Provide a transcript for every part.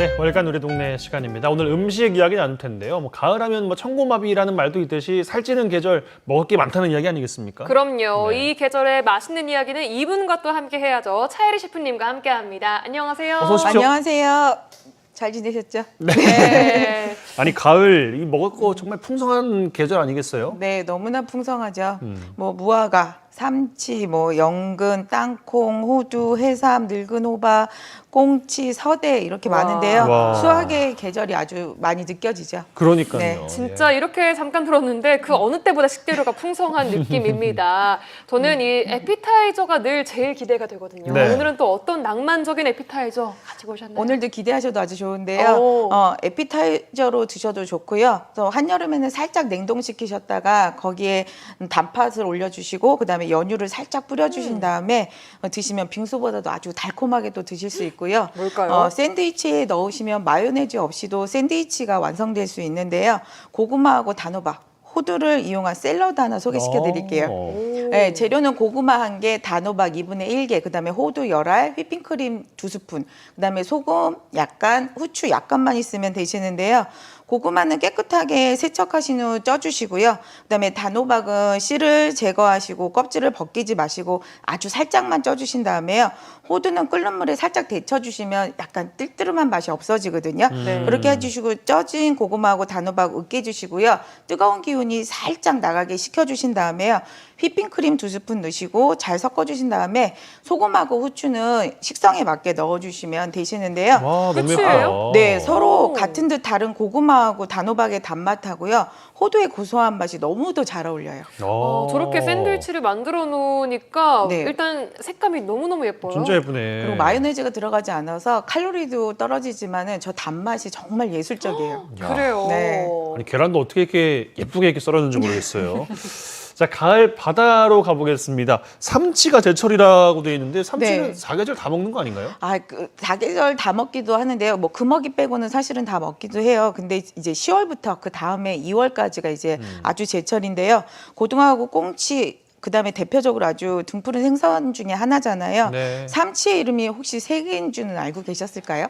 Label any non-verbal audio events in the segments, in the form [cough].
네, 월간 우리 동네 시간입니다. 오늘 음식 이야기 나눌 텐데요. 뭐 가을하면 뭐 청고마비라는 말도 있듯이 살찌는 계절 먹을 게 많다는 이야기 아니겠습니까? 그럼요. 네. 이 계절에 맛있는 이야기는 이분과 또 함께 해야죠. 차예리 셰프님과 함께합니다. 안녕하세요. 어서 오십시오. 안녕하세요. 잘 지내셨죠? 네. [laughs] 아니 가을 이 먹을 거 정말 풍성한 계절 아니겠어요? 네, 너무나 풍성하죠. 음. 뭐 무화과, 삼치, 뭐 연근, 땅콩, 호두, 해삼, 늙은 호박, 꽁치, 서대 이렇게 와. 많은데요. 와. 수확의 계절이 아주 많이 느껴지죠. 그러니까요. 네, 진짜 이렇게 잠깐 들었는데 그 어느 때보다 식재료가 풍성한 [laughs] 느낌입니다. 저는 이 에피타이저가 늘 제일 기대가 되거든요. 네. 오늘은 또 어떤 낭만적인 에피타이저 가지고 오셨나요? 오늘도 기대하셔도 아주 좋은데요. 오. 어, 에피타이저로 드셔도 좋고요. 또 한여름에는 살짝 냉동시키셨다가 거기에 단팥을 올려주시고 그다음에 연유를 살짝 뿌려주신 음. 다음에 어, 드시면 빙수보다도 아주 달콤하게 또 드실 수 있고요. 뭘까요? 어, 샌드위치에 넣으시면 마요네즈 없이도 샌드위치가 완성될 수 있는데요. 고구마하고 단호박, 호두를 이용한 샐러드 하나 소개시켜 드릴게요. 어. 오. 네, 재료는 고구마 한 개, 단호박 2분의 1개, 그다음에 호두 열알, 휘핑크림 두 스푼, 그다음에 소금 약간, 후추 약간만 있으면 되시는데요. 고구마는 깨끗하게 세척하신 후 쪄주시고요. 그다음에 단호박은 씨를 제거하시고 껍질을 벗기지 마시고 아주 살짝만 쪄주신 다음에요. 호두는 끓는 물에 살짝 데쳐주시면 약간 뜰뜨름한 맛이 없어지거든요. 네. 그렇게 해주시고 쪄진 고구마하고 단호박 으깨주시고요. 뜨거운 기운이 살짝 나가게 식혀주신 다음에요. 휘핑크림 두 스푼 넣으시고 잘 섞어주신 다음에 소금하고 후추는 식성에 맞게 넣어주시면 되시는데요. 와 너무? 예뻐요. 네, 서로 오. 같은 듯 다른 고구마 하고 단호박의 단맛하고요. 호두의 고소한 맛이 너무도 잘 어울려요. 어, 저렇게 샌드위치를 만들어 놓으니까 네. 일단 색감이 너무너무 예뻐요. 진짜 예쁘네. 그리고 마요네즈가 들어가지 않아서 칼로리도 떨어지지만은 저 단맛이 정말 예술적이에요. 야. 그래요. 네. 아니 계란도 어떻게 이렇게 예쁘게 이렇게 썰었는지 모르겠어요. [laughs] 자 가을 바다로 가보겠습니다. 삼치가 제철이라고 되어 있는데 삼치는 네. 사계절 다 먹는 거 아닌가요? 아, 그 사계절 다 먹기도 하는데요. 뭐 금어기 빼고는 사실은 다 먹기도 해요. 근데 이제 10월부터 그 다음에 2월까지가 이제 아주 제철인데요. 고등어하고 꽁치 그다음에 대표적으로 아주 등푸른 생선 중에 하나잖아요. 네. 삼치의 이름이 혹시 세 개인 줄은 알고 계셨을까요?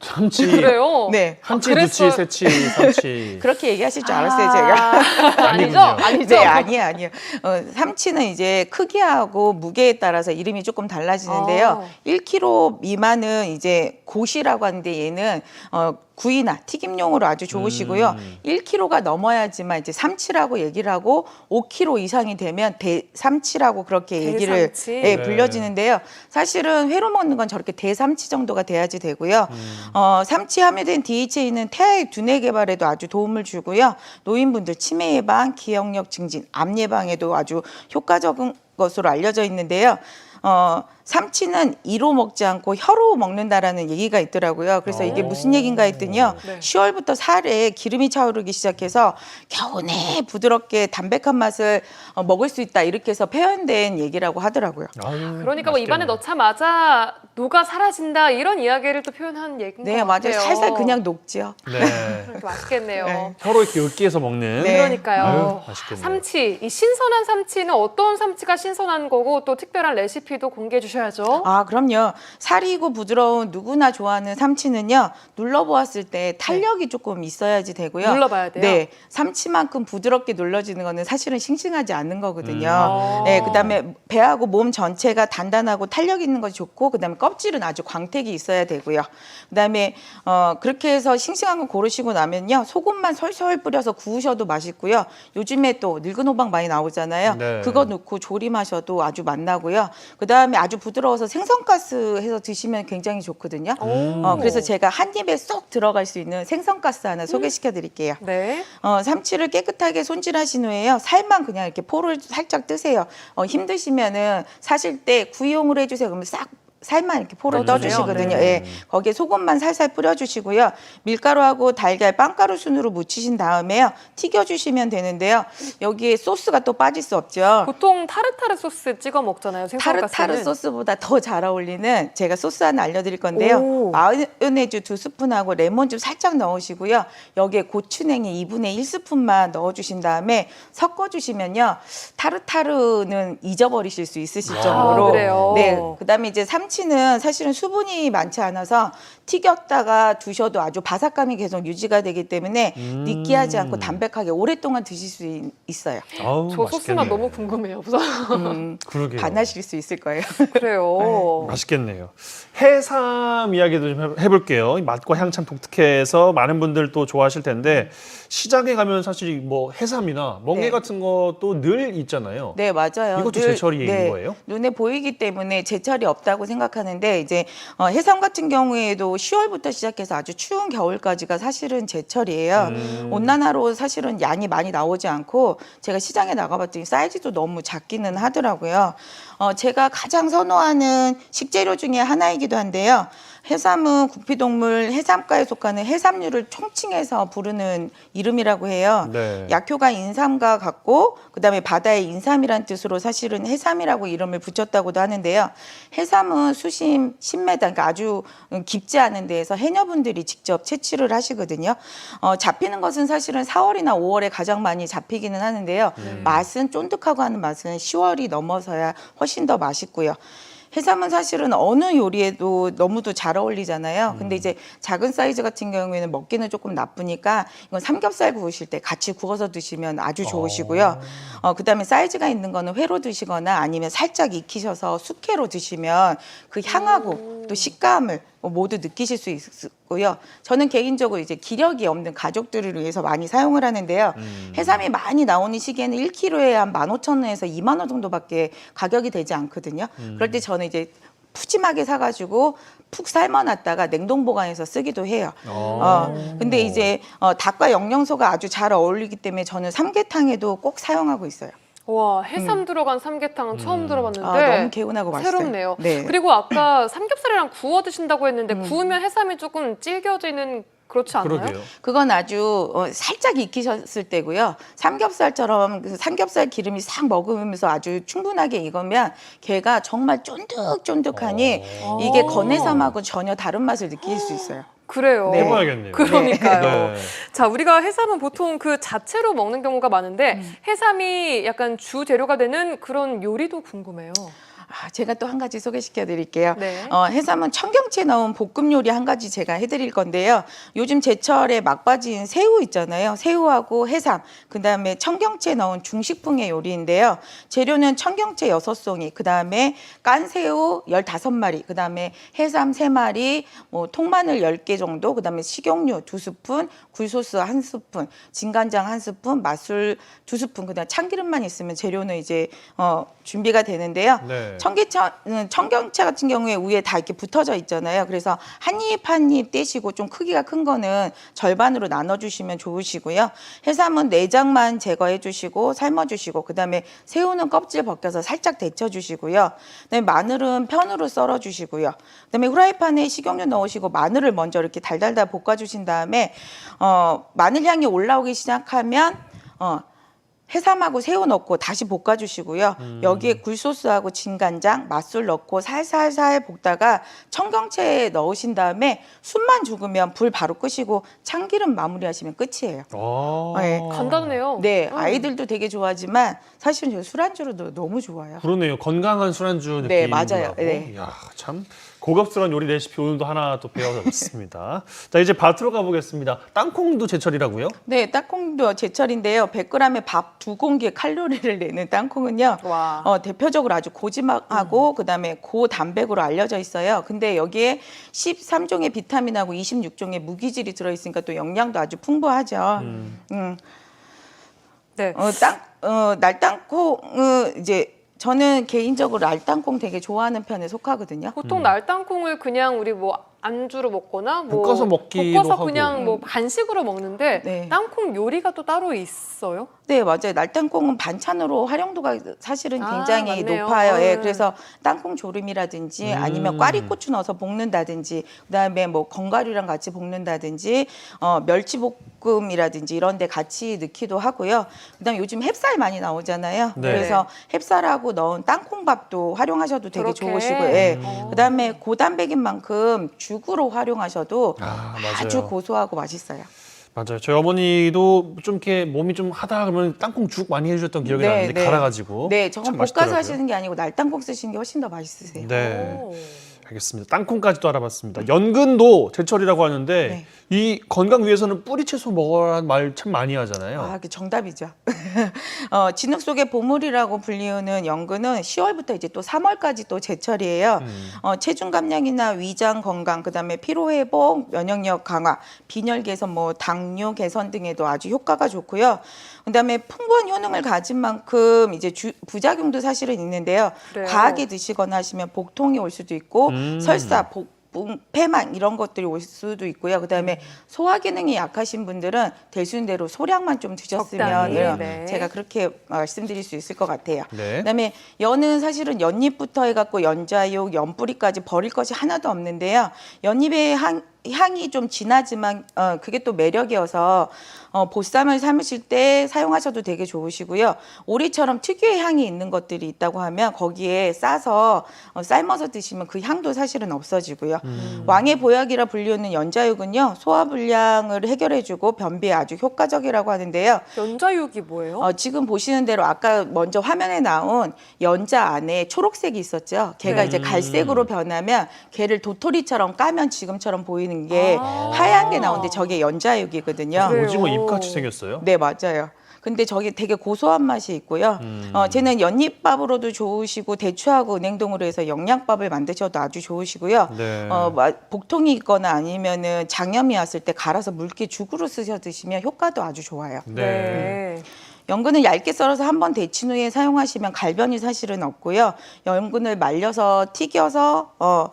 삼치, 그래요? 네. 한치, 아, 두치, 그랬어요. 세 치, 삼 치. [laughs] 그렇게 얘기하실 줄 알았어요, 제가. [laughs] 아, 아니죠? 아니군요. 아니죠? 네, 아니에요, 아니에요. 어, 삼치는 이제 크기하고 무게에 따라서 이름이 조금 달라지는데요. 아. 1kg 미만은 이제 고시라고 하는데 얘는 어, 구이나 튀김용으로 아주 좋으시고요. 음. 1kg가 넘어야지만 이제 삼치라고 얘기를 하고 5kg 이상이 되면 대삼치라고 그렇게 얘기를 대삼치? 예, 네. 불려지는데요. 사실은 회로 먹는 건 저렇게 대삼치 정도가 돼야지 되고요. 음. 어, 삼치 함유된 DHA는 태아의 두뇌 개발에도 아주 도움을 주고요. 노인분들 치매 예방, 기억력 증진, 암 예방에도 아주 효과적인 것으로 알려져 있는데요. 어, 삼치는 이로 먹지 않고 혀로 먹는다라는 얘기가 있더라고요. 그래서 이게 오. 무슨 얘기인가 했더니요. 네. 10월부터 살에 기름이 차오르기 시작해서 겨우내 부드럽게 담백한 맛을 어, 먹을 수 있다 이렇게 해서 표현된 얘기라고 하더라고요. 아유, 그러니까 뭐 입안에 맛있겠네. 넣자마자 녹아 사라진다 이런 이야기를 또 표현한 얘기인 네, 것 맞아요. 같아요. 살살 그냥 녹지요. 네. 이렇게 맛있겠네요. 네. 혀로 이렇게 으깨서 먹는. 네. 그러니까요. 아유, 맛있겠네요. 삼치, 이 신선한 삼치는 어떤 삼치가 신선한 거고 또 특별한 레시피도 공개해 주 셔야죠. 아, 그럼요. 살이고 부드러운 누구나 좋아하는 삼치는요. 눌러보았을 때 탄력이 조금 있어야지 되고요. 눌러봐야 돼요? 네. 삼치만큼 부드럽게 눌러지는 거는 사실은 싱싱하지 않는 거거든요. 음. 네. 그다음에 배하고 몸 전체가 단단하고 탄력 있는 것이 좋고 그다음에 껍질은 아주 광택이 있어야 되고요. 그다음에 어 그렇게 해서 싱싱한 거 고르시고 나면요. 소금만 솔솔 뿌려서 구우셔도 맛있고요. 요즘에 또 늙은 호박 많이 나오잖아요. 네. 그거 넣고 조림하셔도 아주 맛나고요. 그다음에 아주 부드러워서 생선가스 해서 드시면 굉장히 좋거든요. 음. 어, 그래서 제가 한 입에 쏙 들어갈 수 있는 생선가스 하나 소개시켜 드릴게요. 네. 어, 삼치를 깨끗하게 손질하신 후에요. 살만 그냥 이렇게 포를 살짝 뜨세요. 어, 힘드시면은 사실 때 구이용으로 해주세요. 그러면 싹 살만 이렇게 떠주세요. 떠주시거든요. 네. 예, 거기에 소금만 살살 뿌려주시고요. 밀가루하고 달걀 빵가루 순으로 묻히신 다음에요. 튀겨주시면 되는데요. 여기에 소스가 또 빠질 수 없죠. 보통 타르타르 소스 찍어 먹잖아요. 생선가스는. 타르타르 소스보다 더 잘 어울리는 제가 소스 하나 알려드릴 건데요. 오. 마요네즈 두 스푼하고 레몬즙 살짝 넣으시고요. 여기에 고추냉이 2분의 1스푼만 넣어주신 다음에 섞어주시면요. 타르타르는 잊어버리실 수 있을 아, 정도로. 그래요? 네. 그다음에 이제 삼치 참치는 사실은 수분이 많지 않아서 튀겼다가 두셔도 아주 바삭감이 계속 유지가 되기 때문에 음. 느끼하지 않고 담백하게 오랫동안 드실 수 있- 있어요. 아우, 저 소스만 맛있겠네. 너무 궁금해요. 우선 음, 그러게요. 반하실 수 있을 거예요. 그래요. [laughs] 맛있겠네요. 해삼 이야기도 좀 해- 해볼게요. 이 맛과 향 참 독특해서 많은 분들 또 좋아하실 텐데 시장에 가면 사실 뭐 해삼이나 멍게 네. 같은 것도 늘 있잖아요. 네, 맞아요. 이것도 늘- 제철이 있는 거예요? 눈에 보이기 때문에 제철이 없다고 생각하는데 이제 어, 해삼 같은 경우에도 10월부터 시작해서 아주 추운 겨울까지가 사실은 제철이에요. 음. 온난화로 사실은 양이 많이 나오지 않고 제가 시장에 나가봤더니 사이즈도 너무 작기는 하더라고요. 어, 제가 가장 선호하는 식재료 중에 하나이기도 한데요. 해삼은 구피동물 해삼과에 속하는 해삼류를 총칭해서 부르는 이름이라고 해요. 네. 약효가 인삼과 같고 그다음에 바다의 인삼이란 뜻으로 사실은 해삼이라고 이름을 붙였다고도 하는데요. 해삼은 수심 10m, 그러니까 아주 깊지 않은 데에서 해녀분들이 직접 채취를 하시거든요. 어, 잡히는 것은 사실은 4월이나 5월에 가장 많이 잡히기는 하는데요. 맛은 쫀득하고 하는 맛은 10월이 넘어서야 훨씬 더 맛있고요. 해삼은 사실은 어느 요리에도 너무도 잘 어울리잖아요. 근데 이제 작은 사이즈 같은 경우에는 먹기는 조금 나쁘니까 이건 삼겹살 구우실 때 같이 구워서 드시면 아주 좋으시고요. 어, 그다음에 사이즈가 있는 거는 회로 드시거나 아니면 살짝 익히셔서 숙회로 드시면 그 향하고 또 식감을 모두 느끼실 수 있 고요. 저는 개인적으로 이제 기력이 없는 가족들을 위해서 많이 사용을 하는데요. 해삼이 많이 나오는 시기에는 1kg에 한 15,000원에서 2만 원 정도밖에 가격이 되지 않거든요. 그럴 때 저는 이제 푸짐하게 사가지고 푹 삶아놨다가 냉동 보관해서 쓰기도 해요. 어, 근데 이제 어, 닭과 영양소가 아주 잘 어울리기 때문에 저는 삼계탕에도 꼭 사용하고 있어요. 와 해삼 들어간 삼계탕은 처음 들어봤는데 아, 너무 개운하고 맛있어요. 새롭네요. 네. 그리고 아까 삼겹살이랑 구워 드신다고 했는데 구우면 해삼이 조금 질겨지는 그렇지 않나요? 그러게요. 그건 아주 어, 살짝 익히셨을 때고요. 삼겹살처럼 그 삼겹살 기름이 싹 먹으면서 아주 충분하게 익으면 게가 정말 쫀득쫀득하니 어. 이게 건해삼하고 전혀 다른 맛을 느낄 수 있어요. 그래요. 네. 해봐야겠네요. 그러니까요. 네. 자, 우리가 해삼은 보통 그 자체로 먹는 경우가 많은데 음. 해삼이 약간 주 재료가 되는 그런 요리도 궁금해요. 아, 제가 또 한 가지 소개시켜 드릴게요. 네. 어, 해삼은 청경채 넣은 볶음 요리 한 가지 제가 해드릴 건데요. 요즘 제철에 막바지인 새우 있잖아요. 새우하고 해삼, 그 다음에 청경채 넣은 중식풍의 요리인데요. 재료는 청경채 여섯 송이, 그 다음에 깐새우 열다섯 마리, 그 다음에 해삼 세 마리, 뭐 통마늘 열 개 정도, 그 다음에 식용유 두 스푼, 굴소스 한 스푼, 진간장 한 스푼, 맛술 두 스푼, 그 다음 참기름만 있으면 재료는 이제 어, 준비가 되는데요. 네. 청계차는 청경채 같은 경우에 위에 다 이렇게 붙어져 있잖아요. 그래서 한 입 한 입 떼시고 좀 크기가 큰 거는 절반으로 나눠 주시면 좋으시고요. 해삼은 내장만 제거해 주시고 삶아 주시고 그다음에 새우는 껍질 벗겨서 살짝 데쳐 주시고요. 그다음에 마늘은 편으로 썰어 주시고요. 그다음에 후라이팬에 식용유 넣으시고 마늘을 먼저 이렇게 달달달 볶아 주신 다음에 어 마늘 향이 올라오기 시작하면 어 해삼하고 새우 넣고 다시 볶아주시고요. 여기에 굴소스하고 진간장, 맛술 넣고 살살살 볶다가 청경채 넣으신 다음에 숨만 죽으면 불 바로 끄시고 참기름 마무리하시면 끝이에요. 아. 네. 간단해요. 네, 음. 아이들도 되게 좋아하지만 사실은 저 술안주로도 너무 좋아요. 그러네요. 건강한 술안주 느낌. 네, 맞아요. 네. 야, 참 고급스러운 요리 레시피 오늘도 하나 또 배워봤습니다. 자, 이제 밭으로 가보겠습니다. 땅콩도 제철이라고요? 네, 땅콩도 제철인데요. 100g에 밥 두 공기의 칼로리를 내는 땅콩은요. 와. 어, 대표적으로 아주 고지막하고 그다음에 고단백으로 알려져 있어요. 근데 여기에 13종의 비타민하고 26종의 무기질이 들어 있으니까 또 영양도 아주 풍부하죠. 음. 네. 어, 땅, 어, 날땅콩은 이제 저는 개인적으로 날땅콩 되게 좋아하는 편에 속하거든요. 보통 날땅콩을 그냥 우리 뭐 안주로 먹거나 뭐 볶아서 먹기도 볶아서 하고. 그냥 뭐 간식으로 먹는데 네. 땅콩 요리가 또 따로 있어요? 네, 맞아요. 날땅콩은 반찬으로 활용도가 사실은 아, 굉장히 맞네요. 높아요. 예, 음. 그래서 땅콩 조림이라든지 음. 아니면 꽈리고추 넣어서 볶는다든지 그다음에 뭐 건가류랑 같이 볶는다든지 어, 멸치볶음이라든지 이런 데 같이 넣기도 하고요. 그다음에 요즘 햅쌀 많이 나오잖아요. 네. 그래서 햅쌀하고 넣은 땅콩밥도 활용하셔도 되게 그렇게. 좋으시고요. 예. 음. 그다음에 고단백인 만큼 죽으로 활용하셔도 아, 맞아요. 아주 고소하고 맛있어요. 맞아요. 저희 어머니도 좀 이렇게 몸이 좀 하다 그러면 땅콩 죽 많이 해주셨던 기억이 네, 나는데 네. 갈아가지고. 네, 저건 참 볶아서 맛있더라고요. 하시는 게 아니고 날땅콩 쓰시는 게 훨씬 더 맛있으세요. 네. 오. 알겠습니다. 땅콩까지도 알아봤습니다. 연근도 제철이라고 하는데 네. 이 건강 위해서는 뿌리 채소 먹어라는 말 참 많이 하잖아요. 아, 그 정답이죠. [laughs] 어, 진흙 속의 보물이라고 불리우는 연근은 10월부터 이제 또 3월까지 또 제철이에요. 음. 어, 체중 감량이나 위장 건강, 그다음에 피로 회복, 면역력 강화, 빈혈 개선, 뭐 당뇨 개선 등에도 아주 효과가 좋고요. 그다음에 풍부한 효능을 가진 만큼 이제 주- 부작용도 사실은 있는데요. 그래요? 과하게 드시거나 하시면 복통이 올 수도 있고 음. 설사, 복 붕, 폐만 이런 것들이 올 수도 있고요. 그다음에 소화 기능이 약하신 분들은 되수는 대로 소량만 좀 드셨으면 적당히, 예, 네. 제가 그렇게 말씀드릴 수 있을 것 같아요. 네. 그다음에 연은 사실은 연잎부터 해갖고 연자육, 연뿌리까지 버릴 것이 하나도 없는데요. 연잎의 향, 향이 좀 진하지만 어, 그게 또 매력이어서 어, 보쌈을 삶으실 때 사용하셔도 되게 좋으시고요. 오리처럼 특유의 향이 있는 것들이 있다고 하면 거기에 싸서 어, 삶아서 드시면 그 향도 사실은 없어지고요. 왕의 보약이라 불리우는 연자육은요 소화불량을 해결해주고 변비에 아주 효과적이라고 하는데요. 연자육이 뭐예요? 어, 지금 보시는 대로 아까 먼저 화면에 나온 연자 안에 초록색이 있었죠. 걔가 네. 이제 갈색으로 변하면 걔를 도토리처럼 까면 지금처럼 보이는 게 아. 하얀 게 나오는데 저게 연자육이거든요. 그래요? 오징어 입같이 생겼어요. 네, 맞아요. 근데 저게 되게 고소한 맛이 있고요. 음. 어, 쟤는 연잎밥으로도 좋으시고 대추하고 은행동으로 해서 영양밥을 만드셔도 아주 좋으시고요. 네. 어, 마- 복통이 있거나 아니면은 장염이 왔을 때 갈아서 물기 죽으로 쓰셔 드시면 효과도 아주 좋아요. 네. 연근을 얇게 썰어서 한 번 데친 후에 사용하시면 갈변이 사실은 없고요. 연근을 말려서 튀겨서 어 첩-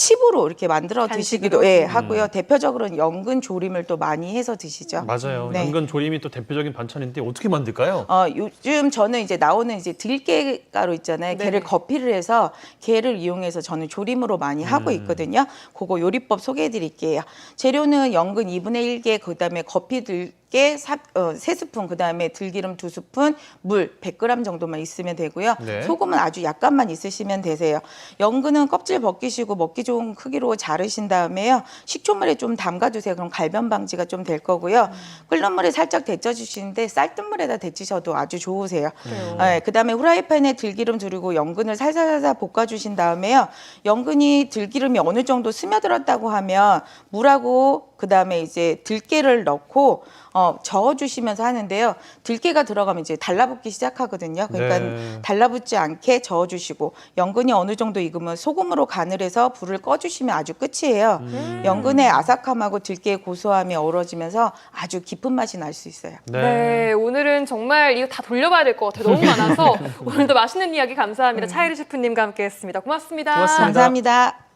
칩으로 이렇게 만들어 드시기도? 예, 하고요. 대표적으로는 연근 조림을 또 많이 해서 드시죠. 맞아요. 네. 연근 조림이 또 대표적인 반찬인데 어떻게 만들까요? 어, 요즘 저는 이제 나오는 이제 들깨 가루 있잖아요. 네. 걔를 거피를 해서 걔를 이용해서 저는 조림으로 많이 하고 있거든요. 그거 요리법 소개해 드릴게요. 재료는 연근 2분의 1개, 그 다음에 거피 들 깨 사, 어, 3스푼, 그 다음에 들기름 2스푼, 물 100g 정도만 있으면 되고요. 네. 소금은 아주 약간만 있으시면 되세요. 연근은 껍질 벗기시고 먹기 좋은 크기로 자르신 다음에요. 식초물에 좀 담가주세요. 그럼 갈변 방지가 좀 될 거고요. 끓는 물에 살짝 데쳐주시는데 쌀뜨물에다 데치셔도 아주 좋으세요. 그래요. 네, 그 다음에 후라이팬에 들기름 두르고 연근을 살살살살 볶아주신 다음에요. 연근이 들기름이 어느 정도 스며들었다고 하면 물하고 그 다음에 이제 들깨를 넣고 어, 저어주시면서 하는데요. 들깨가 들어가면 이제 달라붙기 시작하거든요. 그러니까 네. 달라붙지 않게 저어주시고 연근이 어느 정도 익으면 소금으로 간을 해서 불을 꺼주시면 아주 끝이에요. 음. 연근의 아삭함하고 들깨의 고소함이 어우러지면서 아주 깊은 맛이 날 수 있어요. 네. 오늘은 정말 이거 다 돌려봐야 될 것 같아요. 너무 많아서 [laughs] 오늘도 맛있는 이야기 감사합니다. 차이리 셰프님과 함께했습니다. 고맙습니다. 고맙습니다. 감사합니다.